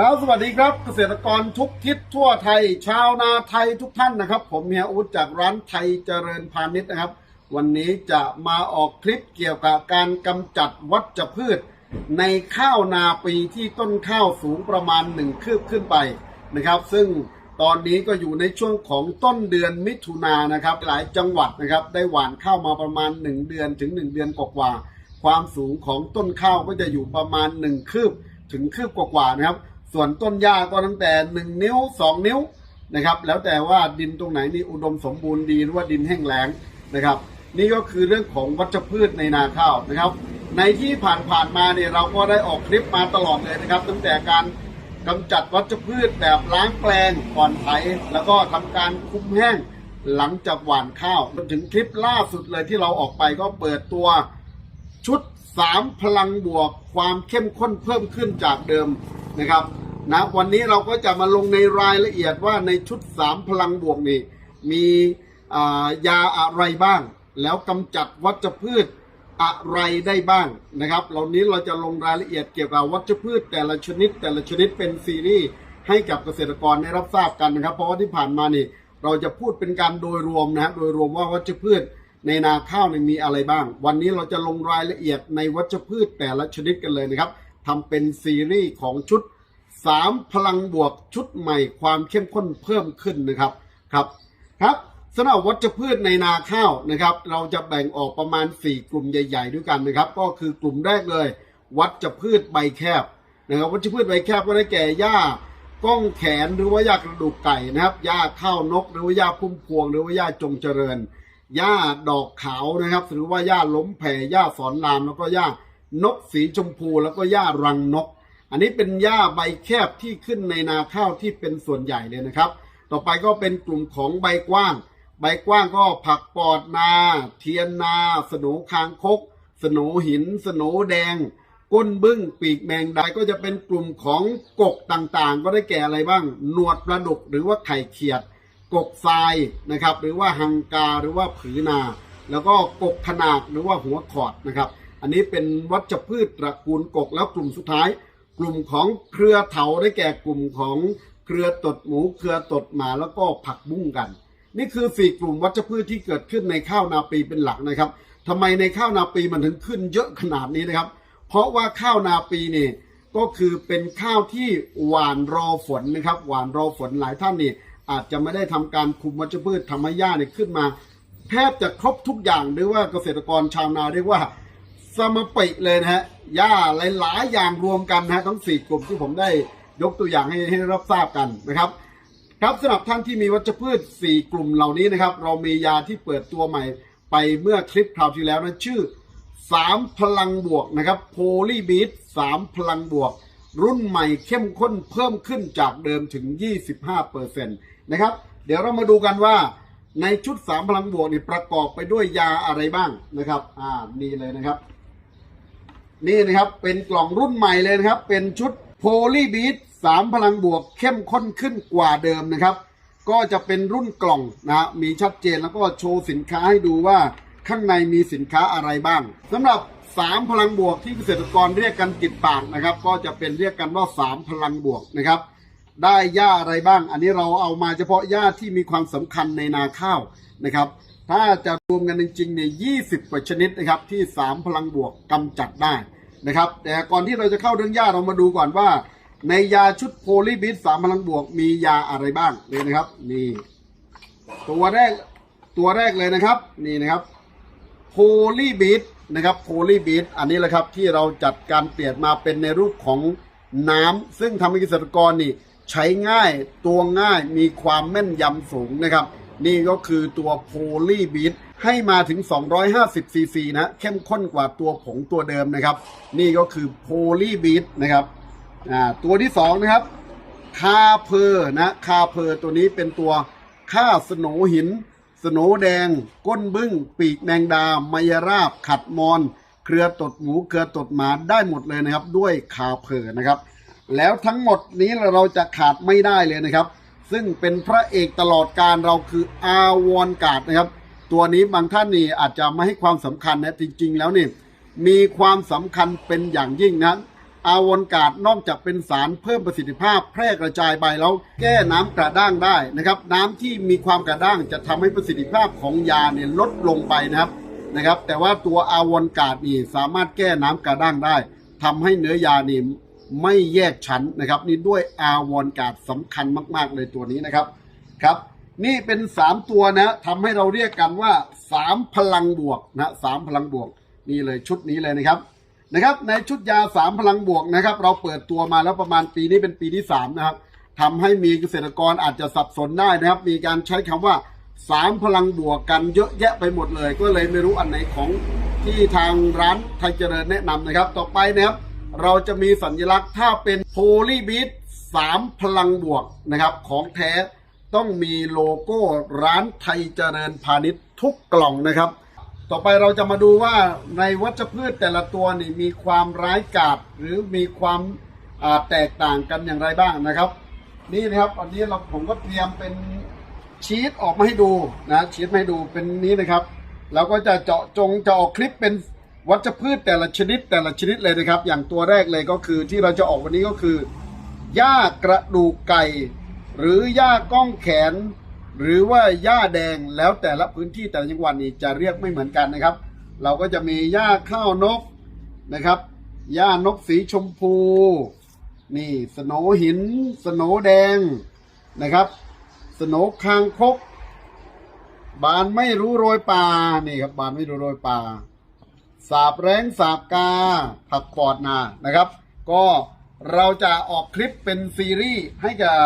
ครับสวัสดีครับเกษตรกรทุกทิศทั่วไทย ชาวนาไทยทุกท่านนะครับ ผมเฮียอุดจากร้านไทยเจริญพาณิชย์นะครับ วันนี้จะมาออกคลิปเกี่ยวกับการกำจัดวัชพืช ในข้าวนาปีที่ต้นข้าวสูงประมาณหนึ่งคืบขึ้นไปนะครับ ซึ่งตอนนี้ก็อยู่ในช่วงของต้นเดือนมิถุนายนนะครับ หลายจังหวัดนะครับ ได้หว่านข้าวมาประมาณ 1 เดือนถึง 1 เดือนกว่าความสูงของต้นข้าวก็จะอยู่ประมาณ 1 คืบถึงคืบกว่าๆนะครับ ส่วนต้นหญ้าก็ตั้งแต่1นิ้ว2นิ้วนะครับ แล้วแต่ว่าดินตรงไหนนี่อุดมสมบูรณ์ดีหรือว่าดินแห้งแล้งนะครับ นี่ก็คือเรื่องของวัชพืชในนาข้าวนะครับ ในที่ผ่านๆมาเนี่ยเราก็ได้ออกคลิปมาตลอดเลยนะครับ ตั้งแต่การกำจัดวัชพืชแบบล้างแปลงก่อนไถแล้วก็ทำการคุมแห้งหลังจากหว่านข้าวจนถึงคลิปล่าสุดเลยที่เราออกไปก็เปิดตัวชุด 3 พลังบวกความเข้มข้นเพิ่มขึ้นจากเดิม นะครับนะวันนี้เราก็จะมาลงในรายละเอียดว่าในชุด 3 พลังบวกนี่มียาอะไรบ้าง แล้วกำจัดวัชพืชอะไรได้บ้างนะครับเหล่านี้เราจะลงรายละเอียดเกี่ยวกับวัชพืชแต่ละชนิด แต่ละชนิดเป็นซีรีส์ให้กับเกษตรกรได้รับทราบกันนะครับ เพราะว่าที่ผ่านมานี่เราจะพูดเป็นการโดยรวมนะฮะโดยรวมว่าวัชพืชในนาข้าวมีอะไรบ้าง วันนี้เราจะลงรายละเอียดในวัชพืชแต่ละชนิดกันเลยนะครับ ทำเป็นซีรีส์ของชุด 3 พลังบวกชุดใหม่ความเข้มข้นเพิ่มขึ้นนะครับครับครับสำหรับวัชพืชในนาข้าวนะครับ เราจะแบ่งออกประมาณ 4 กลุ่มใหญ่ ๆ ด้วยกันนะครับ ก็คือกลุ่มแรกเลย วัชพืชใบแคบนะครับวัชพืชใบแคบก็ได้แก่หญ้าก้องแขนหรือว่าหญ้ากระดูกไก่นะครับหญ้าข้าวนก หรือว่าหญ้าพุ่มพวง หรือว่าหญ้าจงเจริญหญ้าดอกขาวนะครับ หรือว่าหญ้าล้มแผ่หญ้าสอนรามแล้วก็หญ้า นกสีชมพูแล้วก็หญ้ารังนก อันนี้เป็นหญ้าใบแคบที่ขึ้นในนาข้าวที่เป็นส่วนใหญ่เลยนะครับ ต่อไปก็เป็นกลุ่มของใบกว้าง ใบกว้างก็ผักปอดนา เทียนนาสโหนคางคกสโหนหินสโหนแดง ก้นบึ้งปีกแมงดาก็จะเป็นกลุ่มของกกต่างๆ ก็ได้แก่อะไรบ้าง หนวดปลาดุกหรือว่าไข่เขียด กกทรายนะครับ หรือว่าหังกาหรือว่าผือนา แล้วก็กกขนาดหรือว่าหัวขอดนะครับ อันนี้เป็นวัชพืชตระกูลกกแล้วกลุ่มสุดท้าย กลุ่มของเครือเถาได้แก่กลุ่มของเครือตดหมูเครือตดหมาแล้วก็ผักบุ้งกัน นี่คือสี่กลุ่มวัชพืชที่เกิดขึ้นในข้าวนาปีเป็นหลักนะครับทำไมในข้าวนาปีมันถึงขึ้นเยอะขนาดนี้นะครับ เพราะว่าข้าวนาปีนี่ก็คือเป็นข้าวที่หวานรอฝนนะครับหวานรอฝนหลายท่านนี่อาจจะไม่ได้ทำการคุมวัชพืชทำให้หญ้าเนี่ยขึ้นมา แทบจะครบทุกอย่างหรือว่าเกษตรกรชาวนาเรียกว่า สมปิเลยนะฮะหญ้าหลายๆอย่างรวมกันนะฮะทั้งสี่กลุ่มที่ผมได้ยกตัวอย่างให้ให้รับทราบกันนะครับ ครับสำหรับท่านที่มีวัชพืช 4 กลุ่มเหล่านี้นะครับ เรามียาที่เปิดตัวใหม่ไปเมื่อคลิปคราวที่แล้วนะชื่อ 3 พลังบวกนะครับโพลีบีท3พลังบวก รุ่นใหม่เข้มข้นเพิ่มขึ้นจากเดิมถึง 25%นะครับ เดี๋ยวเรามาดูกันว่าในชุด 3 พลังบวกนี่ประกอบไปด้วยยาอะไรบ้างนะครับ อ่า นี่เลยนะครับ นี่นะครับเป็นกล่องรุ่นใหม่เลยนะครับ เป็นชุดโพลีบีทสามพลังบวกเข้มข้นขึ้นกว่าเดิมนะครับ ก็จะเป็นรุ่นกล่องนะฮะมีชัดเจนแล้วก็โชว์สินค้าให้ดูว่าข้างในมีสินค้าอะไรบ้างสำหรับสามพลังบวกที่เกษตรกรเรียกกันติดปากนะครับ ก็จะเป็นเรียกกันว่าสามพลังบวกนะครับ ได้หญ้าอะไรบ้าง อันนี้เราเอามาเฉพาะหญ้าที่มีความสำคัญในนาข้าวนะครับ ถ้าจะรวมกันจริงๆเนี่ย20กว่าชนิดนะครับที่ 3 พลังบวกกำจัดได้นะครับ แต่ก่อนที่เราจะเข้าเรื่องหญ้าเรามาดูก่อนว่า ในยาชุดโพลีบิทสามพลังบวกมียาอะไรบ้างเลยนะครับนี่ตัวแรกตัวแรกเลยนะครับนี่นะครับโพลีบีทนะครับโพลีบีทอันนี้แหละครับที่เราจัดการเปลี่ยนมาเป็นในรูปของน้ำซึ่งทำให้เกษตรกรนี่ ใช้ง่ายตัวง่ายมีความแม่นยำสูงนะครับ นี่ก็คือตัวโพลีบีทให้มาถึง 250 ซีซีนะ เข้มข้นกว่าตัวผงตัวเดิมนะครับ นี่ก็คือโพลีบีทนะครับตัวที่สองนะครับ คาเพอร์นะ คาเพอร์ตัวนี้เป็นตัวฆ่าสโนหิน สโนแดง ก้นบึ้ง ปีกแมงดา มายราบ ขัดมอน เครือตดหมู เครือตดหมาได้หมดเลยนะครับ ด้วยคาเพอร์นะครับ แล้วทั้งหมดนี้เราจะขาดไม่ได้เลยนะครับ ซึ่งเป็นพระเอกตลอดการเราคืออาวอนกาดนะครับ ตัวนี้บางท่านนี่อาจจะไม่ให้ความสำคัญนะจริง ๆ แล้วนี่มีความสำคัญเป็นอย่างยิ่งนะอาวอนกาดนอกจากเป็นสารเพิ่มประสิทธิภาพ แพร่กระจายใบแล้วแก้น้ำกระด้างได้นะครับ น้ำที่มีความกระด้างจะทำให้ประสิทธิภาพของยาเนี่ยลดลงไปนะครับนะครับ แต่ว่าตัวอาวอนกาดนี่สามารถแก้น้ำกระด้างได้ทำให้เนื้อยานี่ ไม่แยกชั้นนะครับ นี่ด้วยอาวอนการ์ดสำคัญมาก ๆ เลยตัวนี้นะครับครับ นี่เป็นสามตัวนะทำให้เราเรียกกันว่าสามพลังบวกนะสามพลังบวก นี่เลยชุดนี้เลยนะครับนะครับ ในชุดยาสามพลังบวกนะครับ เราเปิดตัวมาแล้วประมาณปีนี้เป็นปีที่สามนะครับทำให้มีเกษตรกรอาจจะสับสนได้นะครับ มีการใช้คำว่าสามพลังบวกกันเยอะแยะไปหมดเลย ก็เลยไม่รู้อันไหนของที่ทางร้านไทยเจริญแนะนำนะครับ ต่อไปนะครับ เราจะมีสัญลักษณ์ถ้าเป็นโพลีบีทสามพลังบวกนะครับ ของแท้ต้องมีโลโก้ร้านไทยเจริญพาณิชย์ทุกกล่องนะครับ ต่อไปเราจะมาดูว่าในวัชพืชแต่ละตัวนี่มีความร้ายกาจหรือมีความาแตกต่างกันอย่างไรบ้างนะครับ นี่นะครับอันนี้เราผมก็เตรียมเป็นชีตออกมาให้ดูนะชีตให้ดูเป็นนี้นะครับเราก็จะเจาะจงจะออกคลิปเป็น วัชพืชแต่ละชนิดแต่ละชนิดเลยนะครับ อย่างตัวแรกเลยก็คือที่เราจะออกวันนี้ก็คือหญ้ากระดูกไก่ หรือหญ้าก้องแขน หรือว่าหญ้าแดงแล้วแต่ละพื้นที่แต่ละจังหวัดนี่จะเรียกไม่เหมือนกันนะครับ เราก็จะมีหญ้าข้าวนกนะครับหญ้านกสีชมพู นี่สโหนหิน สโหนแดงนะครับ สโหนคางคก บานไม่รู้โรยป่านี่ครับบานไม่รู้โรยป่า สาบแรงสาบกา ผักปอดนานะครับ ก็เราจะออกคลิปเป็นซีรีส์ให้กับ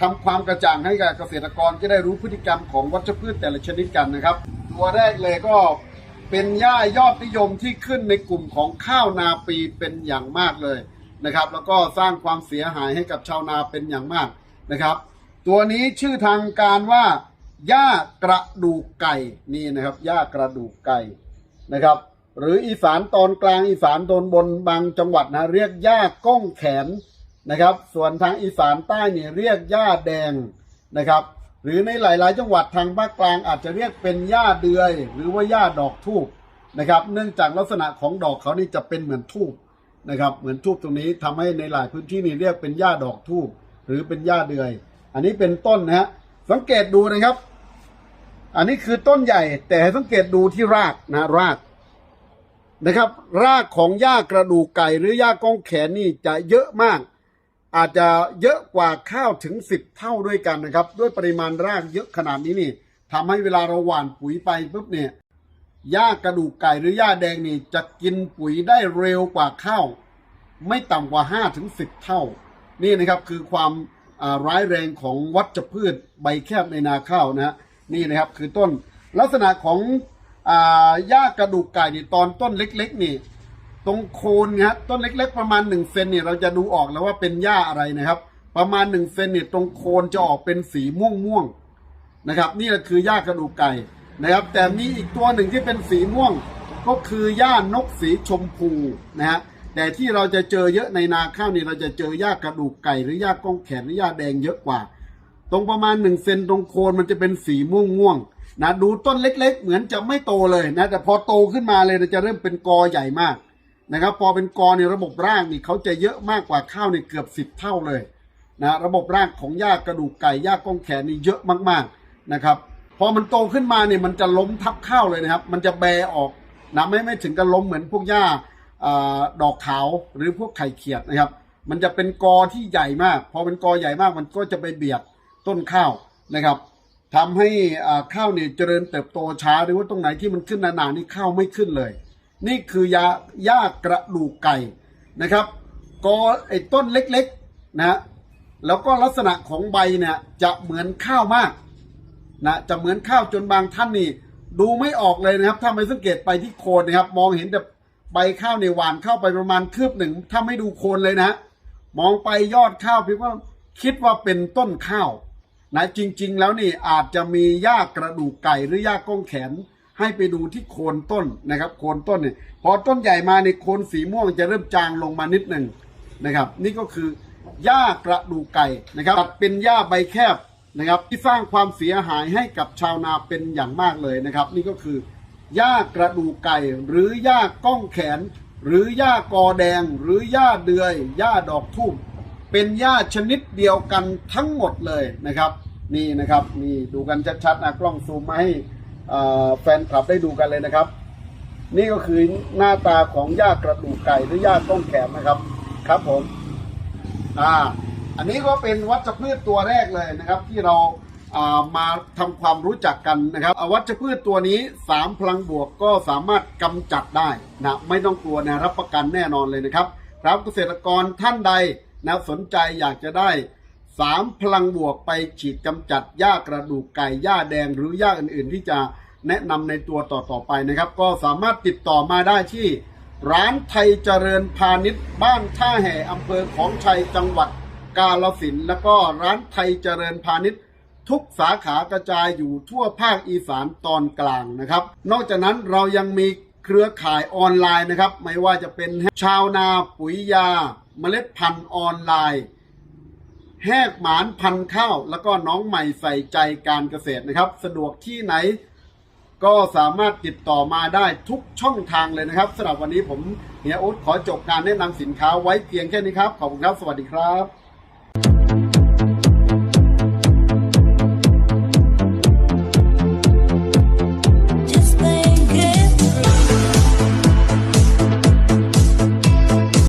ทำความกระจ่างให้กับเกษตรกรจะได้รู้พฤติกรรมของวัชพืชแต่ละชนิดกันนะครับ ตัวแรกเลยก็เป็นหญ้ายอดนิยมที่ขึ้นในกลุ่มของข้าวนาปีเป็นอย่างมากเลยนะครับ แล้วก็สร้างความเสียหายให้กับชาวนาเป็นอย่างมากนะครับ ตัวนี้ชื่อทางการว่าหญ้ากระดูกไก่นี่นะครับหญ้ากระดูกไก่นะครับ หรืออีสานตอนกลางอีสานตอนบนบางจังหวัดนะเรียกหญ้าก้องแขนนะครับ ส่วนทางอีสานใต้เนี่ยเรียกหญ้าแดงนะครับ หรือในหลาย ๆ จังหวัดทางภาคกลางอาจจะเรียกเป็นหญ้าเดือย หรือว่าหญ้าดอกทูบนะครับ เนื่องจากลักษณะของดอกเขานี่จะเป็นเหมือนทูบนะครับ เหมือนทูบตรงนี้ทำให้ในหลายพื้นที่นี่เรียกเป็นหญ้าดอกทูบหรือเป็นหญ้าเดือย อันนี้เป็นต้นนะฮะสังเกตดูนะครับ อันนี้คือต้นใหญ่แต่ให้สังเกตดูที่รากนะราก นะครับ รากของหญ้ากระดูกไก่หรือหญ้าก้องแขนนี่จะเยอะมาก อาจจะเยอะกว่าข้าวถึงสิบเท่าด้วยกันนะครับ ด้วยปริมาณรากเยอะขนาดนี้นี่ทำให้เวลาเราหว่านปุ๋ยไปปุ๊บเนี่ยหญ้ากระดูกไก่หรือหญ้าแดงนี่จะกินปุ๋ยได้เร็วกว่าข้าวไม่ต่ำกว่าห้าถึงสิบเท่า นี่นะครับคือความร้ายแรงของวัชพืชใบแคบในนาข้าวนะฮะนี่นะครับคือต้นลักษณะของ อ่าหญ้ากระดูกไก่นี่ตอนต้นเล็ก ๆ นี่ ตรงโคนนะฮะต้นเล็ก ๆ ประมาณหนึ่งเซนเนี่ยเราจะดูออกแล้วว่าเป็นหญ้าอะไรนะครับ ประมาณหนึ่งเซนเนี่ยตรงโคนจะออกเป็นสีม่วงๆนะครับ นี่แหละคือหญ้ากระดูกไก่นะครับ แต่มีอีกตัวหนึ่งที่เป็นสีม่วง ก็คือหญ้านกสีชมพูนะฮะแต่ที่เราจะเจอเยอะในนาข้าวนี่เราจะเจอหญ้ากระดูกไก่หรือหญ้าก้องแขนหรือหญ้าแดงเยอะกว่า ตรงประมาณหนึ่งเซนตรงโคนมันจะเป็นสีม่วงม่วงๆ นะดูต้นเล็ก ๆ เหมือนจะไม่โตเลยนะแต่พอโตขึ้นมาเลยนะจะเริ่มเป็นกอใหญ่มากนะครับพอเป็นกอในระบบรากนี่เขาจะเยอะมากกว่าข้าวในเกือบสิบเท่าเลยนะระบบรากของหญ้ากระดูกไก่หญ้าก้องแขนนี่เยอะมากๆนะครับพอมันโตขึ้นมาเนี่ยมันจะล้มทับข้าวเลยนะครับ มันจะแบออกนะไม่ไม่ถึงกับล้มเหมือนพวกหญ้าอาดอกขาวหรือพวกไข่เขียดนะครับ มันจะเป็นกอที่ใหญ่มาก พอเป็นกอใหญ่มากมันก็จะไปเบียดต้นข้าวนะครับ ทำให้อาข้าวเนี่ยเจริญเติบโตช้าหรือว่าตรงไหนที่มันขึ้นนานๆนี่ข้าวไม่ขึ้นเลย นี่คือยาหญ้ากระดูกไก่นะครับกอไอ้ต้นเล็กๆนะฮะแล้วก็ลักษณะของใบเนี่ยจะเหมือนข้าวมากนะจะเหมือนข้าวจนบางท่านนี่ ดูไม่ออกเลยนะครับ ถ้าไม่สังเกตไปที่โคนนะครับ มองเห็นแต่ใบข้าวในหวานเข้าไปประมาณคืบหนึ่งถ้าไม่ดูโคนเลยนะ มองไปยอดข้าวเพียงว่าคิดว่าเป็นต้นข้าว นะจริง ๆ แล้วนี่อาจจะมีหญ้ากระดูกไก่หรือหญ้าก้องแขน ให้ไปดูที่โคนต้นนะครับ โคนต้นเนี่ยพอต้นใหญ่มาในโคนสีม่วงจะเริ่มจางลงมานิดหนึ่งนะครับ นี่ก็คือหญ้ากระดูกไก่นะครับตัดเป็นหญ้าใบแคบนะครับ ที่สร้างความเสียหายให้กับชาวนาเป็นอย่างมากเลยนะครับ นี่ก็คือหญ้ากระดูกไก่ หรือหญ้าก้องแขน หรือหญ้ากอแดง หรือหญ้าเดือยหญ้าดอกทูบ เป็นหญ้าชนิดเดียวกันทั้งหมดเลยนะครับ นี่นะครับนี่ดูกันชัดๆนะกล้องซูมมาให้แฟนคลับได้ดูกันเลยนะครับ นี่ก็คือหน้าตาของหญ้ากระดูกไก่หรือหญ้าต้นแขมนะครับครับผมอ่าอันนี้ก็เป็นวัชพืชตัวแรกเลยนะครับ ที่เราามาทำความรู้จักกันนะครับวัชพืชตัวนี้สามพลังบวกก็สามารถกำจัดได้นะไม่ต้องกลัวนะรับประกันแน่นอนเลยนะครับครับเกษตรกรท่านใด นะสนใจอยากจะได้สามพลังบวกไปฉีดกำจัดหญ้ากระดูกไก่หญ้าแดงหรือหญ้าอื่น ๆ ที่จะแนะนำในตัวต่อๆไปนะครับ ก็สามารถติดต่อมาได้ที่ ร้านไทยเจริญพาณิชย์บ้านท่าแห่อำเภอของชัยจังหวัดกาลสินแล้วก็ร้านไทยเจริญพาณิชย์ทุกสาขากระจายอยู่ทั่วภาคอีสานตอนกลางนะครับ นอกจากนั้นเรายังมี เครือข่ายออนไลน์นะครับ ไม่ว่าจะเป็นชาวนาปุ๋ยยา เมล็ดพันธุ์ออนไลน์ แหกหมานพันข้าว แล้วก็น้องใหม่ใส่ใจการเกษตรนะครับ สะดวกที่ไหน ก็สามารถติดต่อมาได้ทุกช่องทางเลยนะครับสำหรับวันนี้ผมเฮียอุ๊ดขอจบการแนะนำสินค้าไว้เพียงแค่นี้ครับ ขอบคุณครับ สวัสดีครับ